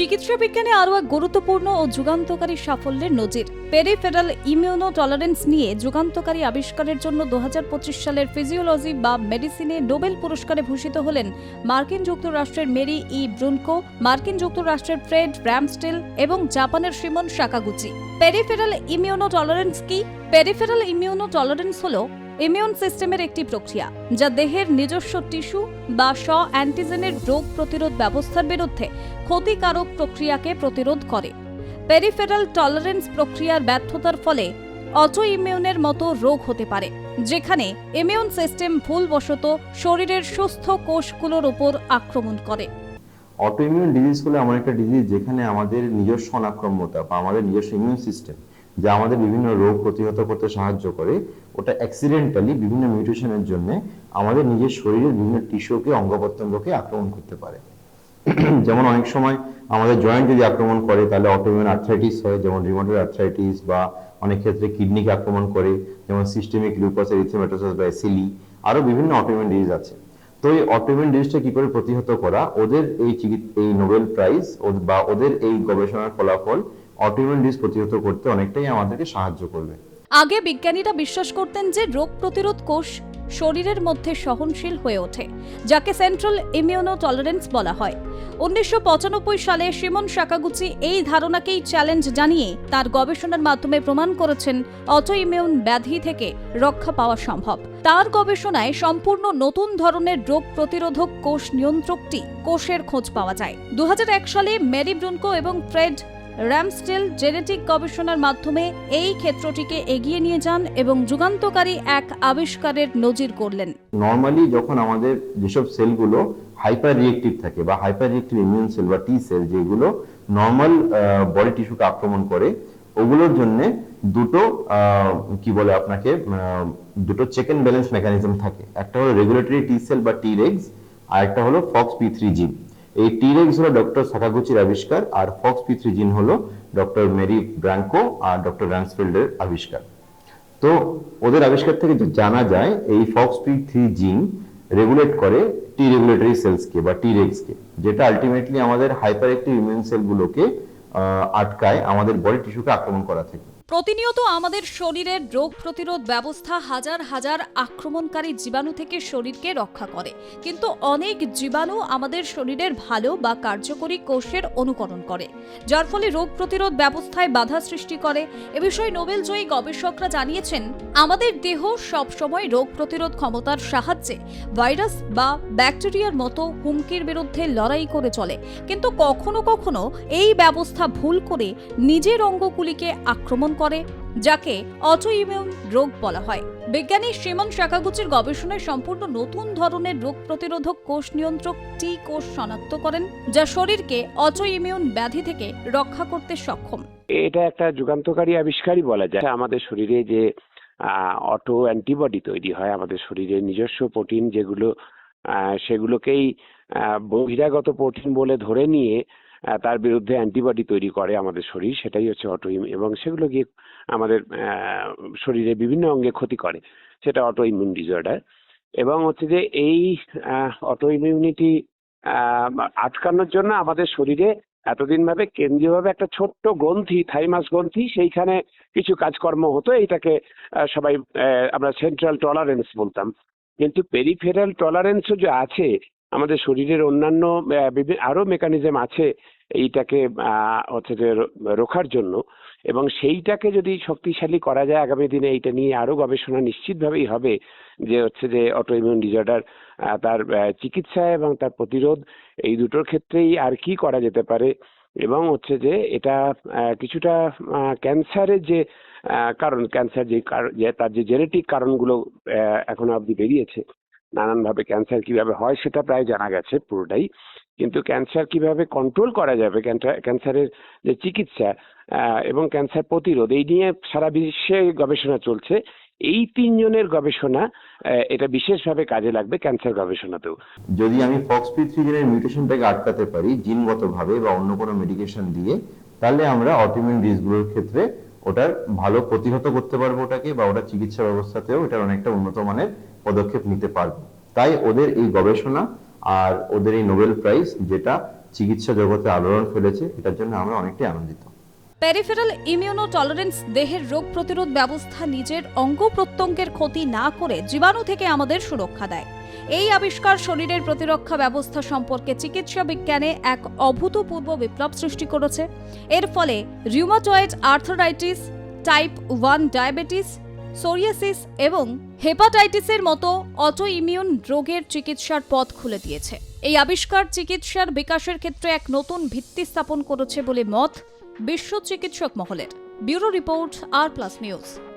চিকিৎসা বিজ্ঞানে আরও এক গুরুত্বপূর্ণ ও যুগান্তকারী সাফল্যের নজির। পেরিফেরাল ইমিউনো টলারেন্স নিয়ে যুগান্তকারী আবিষ্কারের জন্য দুহাজার পঁচিশ সালের ফিজিওলজি বা মেডিসিনে নোবেল পুরস্কারে ভূষিত হলেন মার্কিন যুক্তরাষ্ট্রের মেরি ই ব্রুনকো, মার্কিন যুক্তরাষ্ট্রের ফ্রেড র্যামস্টেল এবং জাপানের Shimon Sakaguchi. Peripheral immuno tolerance কি? পেরিফেরাল ইমিউনো টলারেন্স হল ইমিউন সিস্টেমের একটি প্রক্রিয়া, যা দেহের নিজস্ব টিস্যু বা স্ব অ্যান্টিজেনের রোগ প্রতিরোধ ব্যবস্থার বিরুদ্ধে ক্ষতিকারক প্রক্রিয়াকে প্রতিরোধ করে। পেরিফেরাল টলারেন্স প্রক্রিয়ার ব্যর্থতার ফলে অটো ইমিউনের মতো রোগ হতে পারে, যেখানে ইমিউন সিস্টেম ভুলবশত শরীরের সুস্থ কোষগুলোর উপর আক্রমণ করে। অটোইমিউন ডিজিজ হলো এমন একটা ডিজিজ যেখানে আমাদের নিজস্ব অনাক্রম্যতা বা আমাদের নিজস্ব ইমিউন সিস্টেম যা আমাদের বিভিন্ন রোগ প্রতিহত করতে সাহায্য করে, ওটা অ্যাক্সিডেন্টালি বিভিন্ন মিউটেশনের জন্য আমাদের নিজের শরীরের বিভিন্ন টিস্যুকে অঙ্গ প্রত্যঙ্গকে আক্রমণ করতে পারে। যেমন অনেক সময় আমাদের জয়েন্ট যদি আক্রমণ করে, তাহলে অটোইমিউন আর্থ্রাইটিস হয়, যেমন রিমোটয়েড আর্থ্রাইটিস বা অনেক ক্ষেত্রে কিডনিকে আক্রমণ করে, যেমন সিস্টেমিক লিউকোস এরিথ্রোমেটোসিস বা এসিলি আরও বিভিন্ন অটোইমিউন ডিজিজ আছে। তো এই অটোইমিউন ডিজিজটা কি করে প্রতিহত করা? ওদের এই চিকিৎ, এই নোবেল প্রাইজ বা ওদের এই গবেষণার ফলাফল অটোইমিউন ডিজিজ প্রতিহত করতে অনেকটাই আমাদেরকে সাহায্য করবে। আগে বিজ্ঞানীরা বিশ্বাস করতেন যে রোগ প্রতিরোধ কোষ শরীরের মধ্যে সহনশীল হয়ে ওঠে, যাকে সেন্ট্রাল ইমিউনো টলারেন্স বলা হয়। উনিশশো সালে সিমন সাকাগুচি এই ধারণাকেই চ্যালেঞ্জ জানিয়ে তার গবেষণার মাধ্যমে প্রমাণ করেছেন অটো ইমিউন ব্যাধি থেকে রক্ষা পাওয়া সম্ভব। তার গবেষণায় সম্পূর্ণ নতুন ধরনের রোগ প্রতিরোধক কোষ নিয়ন্ত্রকটি কোষের খোঁজ পাওয়া যায়। দু হাজার এক সালে মেরি ব্রুনকো এবং ফ্রেড র্যামস্টেল জেনেটিক গবেষণার মাধ্যমে এই ক্ষেত্রটিকে এগিয়ে নিয়ে যান এবং যুগান্তকারী এক আবিষ্কারের নজির করলেন। নর্মালি যখন আমাদের যেসব সেলগুলো হাইপার রিয়েক্টিভ থাকে বা হাইপার রিয়েক্টিভ ইমিউন সেল বা টি সেল যেগুলো নর্মাল বডি টিস্যুকে আক্রমণ করে, ওগুলোর জন্য দুটো কি বলে আপনাকে দুটো চেক ব্যালেন্স মেকানিজম থাকে। একটা হলো রেগুলেটরি টি সেল বা টি রেগস আর একটা হলো ফক্স পি থ্রি জিন এই টি রেগস হলো ডক্টর সাকাগুচির আবিষ্কার, আর ফক্স পি থ্রি জিন হলো ডক্টর মেরি ব্র্যাঙ্কো আর ডক্টর র্যান্সফিল্ডের আবিষ্কার। তো ওদের আবিষ্কার থেকে জানা যায়, এই fox P three gene regulate করে টি রেগুলেটরি সেলসকে বা টি রেগসকে যেটা আলটিমেটলি আমাদের হাইপার অ্যাক্টিভ ইমিউন সেলগুলোকে আটকায়, আমাদের বডি টিস্যুকে আক্রমণ করা থেকে। প্রতিনিয়ত আমাদের শরীরের রোগ প্রতিরোধ ব্যবস্থা হাজার হাজার আক্রমণকারী জীবাণু থেকে শরীরকে রক্ষা করে। কিন্তু অনেক জীবাণু আমাদের শরীরের ভালো বা কার্যকরী কোষের অনুকরণ করে, যার ফলে রোগ প্রতিরোধ ব্যবস্থায় বাধা সৃষ্টি করে। এ বিষয়ে নোবেল জয়ী গবেষকরা জানিয়েছেন, আমাদের দেহ সবসময় রোগ প্রতিরোধ ক্ষমতার সাহায্যে ভাইরাস বা ব্যাকটেরিয়ার মতো হুমকির বিরুদ্ধে লড়াই করে চলে। কিন্তু কখনো কখনো এই ব্যবস্থা ভুল করে নিজের অঙ্গগুলিকে আক্রমণ করে, যাকে অটো ইমিউন রোগ বলা হয়। বিজ্ঞানী সিমন শাকাগুচির গবেষণায় সম্পূর্ণ নতুন ধরনের রোগ প্রতিরোধক কোষ নিয়ন্ত্রক টি কোষ শনাক্ত করেন, যা শরীরকে অটো ইমিউন ব্যাধি থেকে রক্ষা করতে সক্ষম। এটা একটা যুগান্তকারী আবিষ্কারই বলা যায়। আমাদের শরীরে যে অটো অ্যান্টিবডি তৈরি হয়, আমাদের শরীরে নিজস্ব প্রোটিন যেগুলো সেগুলোকেই বহিরাগত প্রোটিন বলে ধরে নিয়ে তার বিরুদ্ধে অ্যান্টিবডি তৈরি করে আমাদের শরীর, সেটাই হচ্ছে অটো এবং সেগুলো গিয়ে আমাদের শরীরে বিভিন্ন অঙ্গে ক্ষতি করে, সেটা অটো ইমিউন ডিসঅর্ডার এবং হচ্ছে যে এই অটো ইমিউনিটি আটকানোর জন্য আমাদের শরীরে এতদিন ভাবে কেন্দ্রীয়ভাবে একটা ছোট্ট গ্রন্থি, থাইমাস গ্রন্থি, সেইখানে কিছু কাজকর্ম হতো, এইটাকে সবাই আমরা সেন্ট্রাল টলারেন্স বলতাম। কিন্তু পেরিফেরাল টলারেন্সও যে আছে আমাদের শরীরের অন্যান্য আহ, বিভি- আরও মেকানিজম আছে এইটাকে হচ্ছে যে রোখার জন্য। এবং সেইটাকে যদি শক্তিশালী করা যায় আগামী দিনে এইটা নিয়ে আরও গবেষণা নিশ্চিতভাবেই হবে যে হচ্ছে যে অটো ইমিউন ডিসঅর্ডার তার চিকিৎসা এবং তার প্রতিরোধ এই দুটোর ক্ষেত্রেই আর কি করা যেতে পারে। এবং হচ্ছে যে এটা কিছুটা ক্যান্সারের যে কারণ ক্যান্সার যে তার যে জেনেটিক কারণগুলো এখনও অবধি বেরিয়েছে। নানানভাবে ক্যান্সার কীভাবে হয় সেটা প্রায় জানা গেছে পুরোটাই। কিন্তু ক্যান্সার কীভাবে কন্ট্রোল করা যাবে? ক্যান্সার- ক্যান্সারের যে চিকিৎসা এবং ক্যান্সার প্রতিরোধ, এই নিয়ে সারা বিশ্বে গবেষণা চলছে। এই তিনজনের গবেষণা এটা বিশেষভাবে কাজে লাগবে ক্যান্সার গবেষণাতেও। যদি আমি ফক্স পি থ্রি জিনের মিউটেশনটাকে আটকাতে পারি, জিনগতভাবে বা অন্য কোনো মেডিকেশন দিয়ে, তাহলে আমরা অটোইমিউন ডিজিজগুলোর ক্ষেত্রে ওটার ভালো প্রতিহত করতে পারব ওটাকে বা ওটার চিকিৎসা ব্যবস্থাতেও এটার অনেকটা উন্নত মানের পদক্ষেপ নিতে পারব। তাই ওদের এই গবেষণা আর ওদের এই নোবেল প্রাইজ, যেটা চিকিৎসা জগতে আলোড়ন ফেলেছে, এটার জন্য আমরা অনেকটাই আনন্দিত। পেরিফেরাল ইমিউনো টলারেন্স দেহের রোগ প্রতিরোধ ব্যবস্থা নিজের অঙ্গ প্রত্যঙ্গের ক্ষতি না করে জীবাণু থেকে আমাদের সুরক্ষা দেয়। এই আবিষ্কার শরীরের প্রতিরক্ষা ব্যবস্থা সম্পর্কে চিকিৎসা বিজ্ঞানে এক অভূতপূর্ব বিপ্লব সৃষ্টি করেছে। এর ফলে rheumatoid arthritis type one diabetes psoriasis এবং হেপাটাইটিসের মতো অটো ইমিউন রোগের চিকিৎসার পথ খুলে দিয়েছে। এই আবিষ্কার চিকিৎসার বিকাশের ক্ষেত্রে এক নতুন ভিত্তি স্থাপন করেছে বলে মত বিশ্ব চিকিৎসক মহলের। Bureau report R plus news.